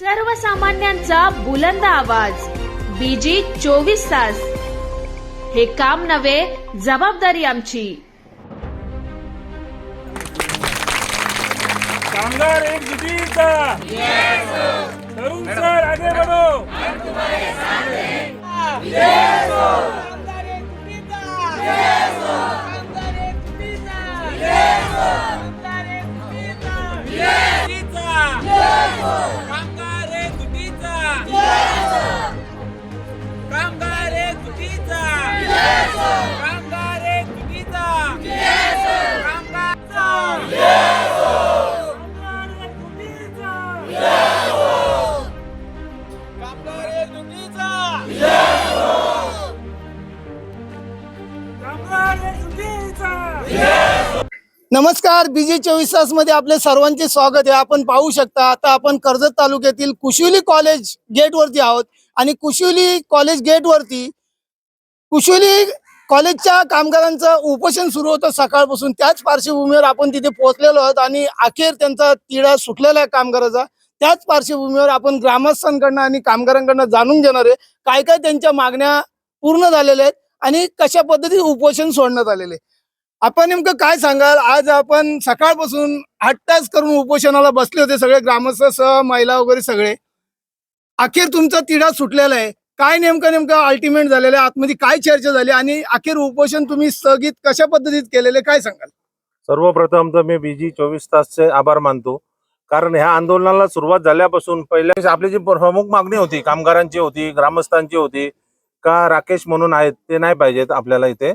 सर्वसामान्यांचा बुलंद आवाज. बीजी चोवीस तास. हे काम नव्हे जबाबदारी आमची. कामगार एक जुटीचा तरुण सर आगे बढ़ो. नमस्कार बीजे चोवीस तासमध्ये आपले सर्वांचे स्वागत आहे. आपण पाहू शकता आता आपण कर्जत तालुक्यातील कुशिवली कॉलेज गेट वरती आहोत. आणि कुशिवली कॉलेज गेट वरती कुशिवली कॉलेजच्या कामगारांचं उपोषण सुरू होतं सकाळपासून. त्याच पार्श्वभूमीवर आपण तिथे पोहोचलेलो आहोत आणि अखेर त्यांचा तिढा सुटलेला आहे कामगाराचा. त्याच पार्श्वभूमीवर आपण ग्रामस्थांकडनं आणि कामगारांकडनं जाणून घेणार आहे काय काय त्यांच्या मागण्या पूर्ण झालेल्या आहेत आणि कशा पद्धतीने उपोषण सोडण्यात आलेले आहे. आपण नेमकं काय सांगाल? आज आपण सकाळपासून आठ तास करून उपोषणाला बसले होते सगळे ग्रामस्थ सह महिला वगैरे सगळे. अखेर तुमचा तिढा सुटलेला आहे. काय नेमकं नेमकं अल्टिमेट झालेलं आहे? आतमध्ये काय चर्चा झाली? आणि अखेर उपोषण तुम्ही स्थगित कशा पद्धतीत केलेले? काय सांगाल? सर्वप्रथम तर मी बीजी चोवीस तासचे आभार मानतो. कारण ह्या आंदोलनाला सुरुवात झाल्यापासून पहिल्या आपली जी प्रमुख मागणी होती कामगारांची होती ग्रामस्थांची होती का राकेश म्हणून आहेत ते नाही पाहिजेत आपल्याला इथे.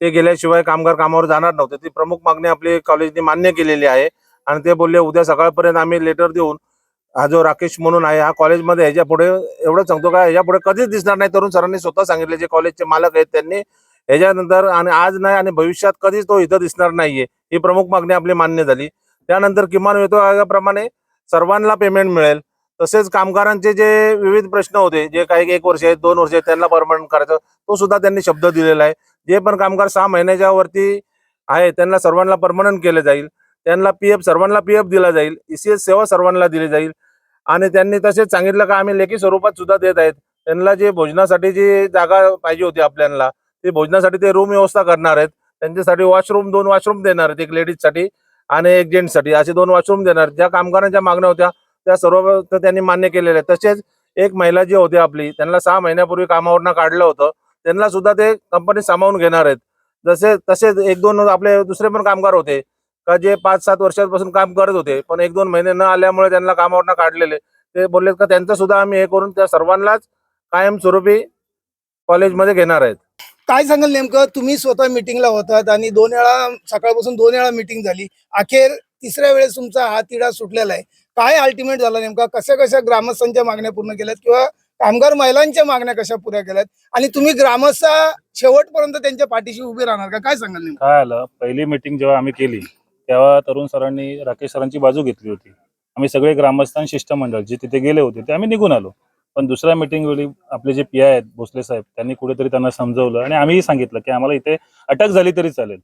ते गेल्याशिवाय कामगार कामावर जाणार नव्हते. ती प्रमुख मागणी आपली कॉलेजने मान्य केलेली आहे. आणि ते बोलले उद्या सकाळपर्यंत आम्ही लेटर देऊन हा जो राकेश म्हणून आहे हा कॉलेजमध्ये ह्याच्या पुढे एवढं सांगतो का? ह्याच्या पुढे कधीच दिसणार नाही. तरुण सरांनी स्वतः सांगितले जे कॉलेजचे मालक आहेत त्यांनी ह्याच्यानंतर आणि आज नाही आणि भविष्यात कधीच तो इथं दिसणार नाहीये. ही प्रमुख मागणी आपली मान्य झाली. त्यानंतर किमान वेतन आयोगाप्रमाणे सर्वांना पेमेंट मिळेल. तसेच कामगारांचे जे विविध प्रश्न होते जे काही एक वर्ष आहेत दोन वर्ष आहेत त्यांना परमनंट करायचं तो सुद्धा त्यांनी शब्द दिलेला आहे. जे पण कामगार सहा महिन्याच्या वरती आहे त्यांना सर्वांना परमनंट केलं जाईल. त्यांना पी एफ सर्वांना पी एफ दिला जाईल. ईसीएस सेवा सर्वांना दिली जाईल. आणि त्यांनी तसेच सांगितलं का आम्ही लेखी स्वरूपात सुद्धा देत आहेत. त्यांना जे भोजनासाठी जी जागा पाहिजे होती आपल्याला ते भोजनासाठी ते रूम व्यवस्था करणार आहेत. त्यांच्यासाठी वॉशरूम दोन वॉशरूम देणार आहेत एक लेडीजसाठी आणि एक जेंट्ससाठी असे दोन वॉशरूम देणार ज्या कामगारांच्या मागण्या होत्या त्या सर्व त्यांनी मान्य केलेल्या आहेत. तसेच एक महिला जी होती आपली त्यांना सहा महिन्यापूर्वी कामावरनं काढलं होतं. त्यांना सुद्धा ते कंपनी सामावून घेणार आहेत. जसे तसेच एक दोन आपले दुसरे पण कामगार होते का जे पाच सात वर्षांपासून काम करत होते पण एक दोन महिने न आल्यामुळे त्यांना कामावरनं काढलेले. ते बोलले का त्यांचं सुद्धा आम्ही हे करून त्या सर्वांनाच कायमस्वरूपी कॉलेजमध्ये घेणार आहेत. काय सांगाल नेमकं? तुम्ही स्वतः मिटिंगला होतात आणि दोन वेळा सकाळपासून दोन वेळा मिटिंग झाली. अखेर तिसऱ्या वेळेस तुमचा हा तिढा सुटलेला आहे. काय अल्टिमेट झाला नेमका? कशा कशा ग्रामस्थांच्या मागण्या पूर्ण केल्यात किंवा कामगार महिलांच्या मागण्या कशा पुऱ्या केल्यात? आणि तुम्ही ग्रामस्थ शेवटपर्यंत त्यांच्या पाठीशी उभे राहणार का? काय सांगाल नेमकं? काय आलं? पहिली मीटिंग जेव्हा आम्ही केली तेव्हा तरुण सरांनी राकेश सरांची बाजू घेतली होती. आम्ही सगळे ग्रामस्थान शिष्टमंडळ जे तिथे गेले होते ते आम्ही निघून आलो. पण दुसऱ्या मीटिंग वेळी आपले जे पी आय आहेत भोसले साहेब त्यांनी कुठेतरी त्यांना समजवलं आणि आम्हीही सांगितलं की आम्हाला इथे अटक झाली तरी चालेल.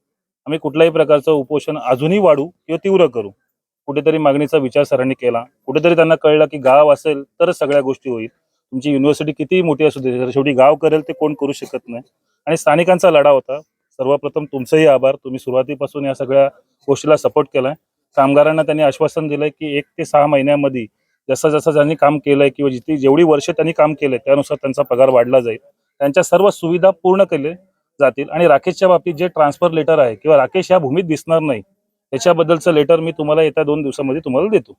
आम्ही कुठल्याही प्रकारचं उपोषण अजूनही वाढू किंवा तीव्र करू. कुठेतरी मागणीचा विचार सरांनी केला. कुठेतरी त्यांना कळलं की गाव असेल तर सगळ्या गोष्टी होईल. तुमची युनिव्हर्सिटी कितीही मोठी असू दे शेवटी गाव करेल ते कोण करू शकत नाही. आणि स्थानिकांचा लढा होता. सर्वप्रथम तुमचंही आभार. तुम्ही सुरुवातीपासून या सगळ्या गोष्टीला सपोर्ट केलाय. कामगारांना त्यांनी आश्वासन दिलंय की एक ते सहा महिन्यामध्ये जसं जसं त्यांनी काम केलंय किंवा जिथे जेवढी वर्ष त्यांनी काम केलंय त्यानुसार त्यांचा पगार वाढला जाईल. त्यांच्या सर्व सुविधा पूर्ण केले जातील. आणि राकेशच्या बाबतीत जे ट्रान्सफर लेटर आहे किंवा राकेश या भूमीत दिसणार नाही त्याच्याबद्दलचं लेटर मी तुम्हाला येत्या दोन दिवसामध्ये तुम्हाला देतो.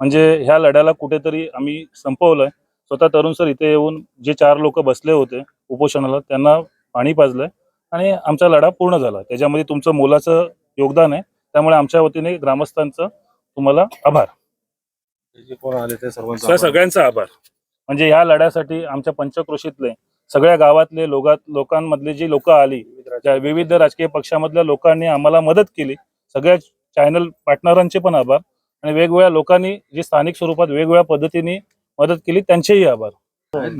म्हणजे ह्या लढ्याला कुठेतरी आम्ही संपवलंय. स्वतः तरुण सर इथे येऊन जे चार लोक बसले होते उपोषणाला त्यांना पाणी पाजलंय आणि आमचा लढा पूर्ण झाला. त्याच्यामध्ये तुमचं मोलाचं योगदान आहे. त्यामुळे आमच्या वतीने ग्रामस्थांचं तुम्हाला आभार. जे कोण आले ते सर्वांचा त्या सगळ्यांचा आभार. म्हणजे ह्या लढ्यासाठी आमच्या पंचक्रोशीतले सगळ्या गावातले लोकात लोकांमधले जी लोक आली ज्या विविध राजकीय पक्षामधल्या लोकांनी आम्हाला मदत केली सगळ्या चॅनल पार्टनरांचे पण आभार. आणि वेगवेगळ्या लोकांनी जी स्थानिक स्वरूपात वेगवेगळ्या पद्धतीने मदत केली त्यांचेही आभार.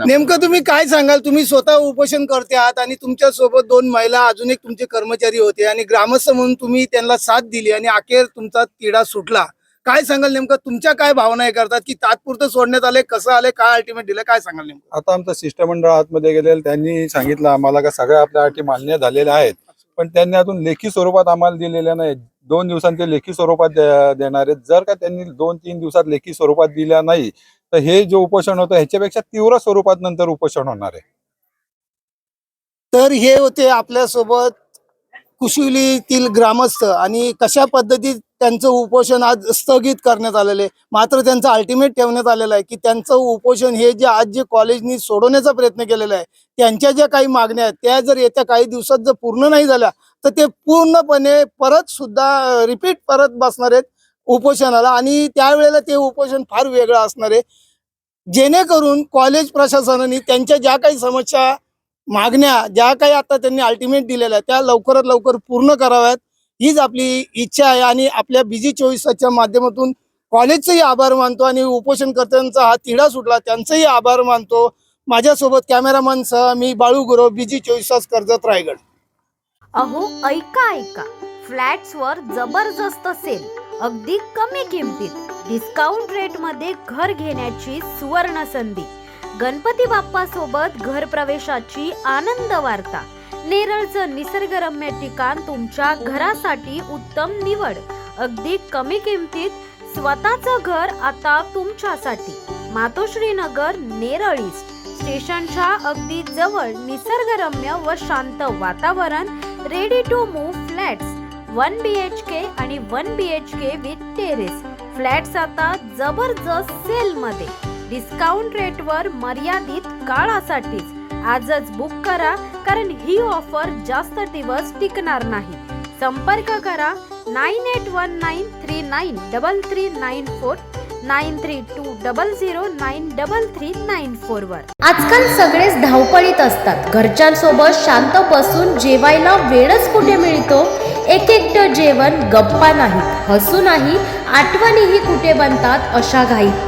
नेमकं तुम्ही काय सांगाल? तुम्ही स्वतः उपोषण करते आहात आणि तुमच्यासोबत दोन महिला अजून एक तुमचे कर्मचारी होते आणि ग्रामस्थ म्हणून तुम्ही त्यांना साथ दिली आणि अखेर तुमचा तिढा सुटला. काय सांगाल नेमकं? तुमच्या काय भावना हे करतात की तात्पुरतं सोडण्यात आले कसं आले काय अल्टिमेट दिलं? काय सांगाल नेमकं? आता आमचं शिष्टमंडळ आतमध्ये गेलेलं त्यांनी सांगितलं आम्हाला का सगळ्या आपल्या अटी मान्य झालेल्या आहेत. पण त्यांनी अजून लेखी स्वरूपात आम्हाला दिलेल्या नाही दोन दिवसांत ते लेखी स्वरूपात देणार. आहेत जर का त्यांनी दोन तीन दिवसात लेखी स्वरूपात दिल्या नाही तर हे जे उपोषण होतं ह्याच्यापेक्षा तीव्र स्वरूपात नंतर उपोषण होणार आहे. तर हे होते आपल्यासोबत कुशिवलीतील ग्रामस्थ आणि कशा पद्धतीत त्यांचं उपोषण आज स्थगित करण्यात आलेलं आहे? मात्र त्यांचं अल्टिमेट ठेवण्यात आलेलं आहे की त्यांचं उपोषण हे जे आज जे कॉलेजनी सोडवण्याचा प्रयत्न केलेला आहे त्यांच्या ज्या काही मागण्या आहेत त्या जर येत्या काही दिवसात जर पूर्ण नाही झाल्या तर ते पूर्णपणे परत सुद्धा रिपीट परत बसणार आहेत उपोषणाला आणि त्यावेळेला ते उपोषण फार वेगळं असणार आहे. जेणेकरून कॉलेज प्रशासनाने त्यांच्या ज्या काही समस्या मागण्या ज्या काही आता त्यांनी अल्टिमेट दिलेल्या आहेत त्या लवकरात लवकर पूर्ण कराव्यात. हीच आपली इच्छा आहे आणि आपल्या बीजी चोवीस माध्यमातून कॉलेजचंही आभार मानतो आणि उपोषणकर्त्यांचा हा तिढा सुटला त्यांचाही आभार मानतो. माझ्यासोबत कॅमेरामन सह मी बाळू गुरव बीजी चोवीस तास कर्जत रायगड. अहो ऐका ऐका. फ्लॅट्सवर जबरदस्त सेल अगदी कमी किमतीत. डिस्काउंट रेटमध्ये घर घेण्याची सुवर्ण संधी गणपती बाप्पा सोबत घर प्रवेशाची आनंद वार्ता. नेरळचं निसर्गरम्य ठिकाण तुमच्या घरासाठी उत्तम निवड. अगदी कमी किमतीत स्वतःचं घर आता तुमच्यासाठी. मातोश्री नगर नेरळ ईस्ट. स्टेशनच्या अगदी जवळ निसर्गरम्य व शांत वातावरण ready to move flats one B H K आणि one B H K with terrace flats आता जबरदस्त सेल मध्ये. डिस्काउंट रेटवर मर्यादित काळासाठीच आजच बुक करा कारण ही ऑफर जास्त दिवस टिकणार नाही. संपर्क करा nine eight one nine three nine double three nine four nine three two double zero nine double three nine four वर. आजकाल सगळेच धावपळीत असतात. घरच्यांसोबत शांत बसून जेवायला वेळच कुठे मिळतो? एक एकटं जेवण गप्पा नाही हसू नाही आठवणीही कुठे बनतात? अशा घाईत.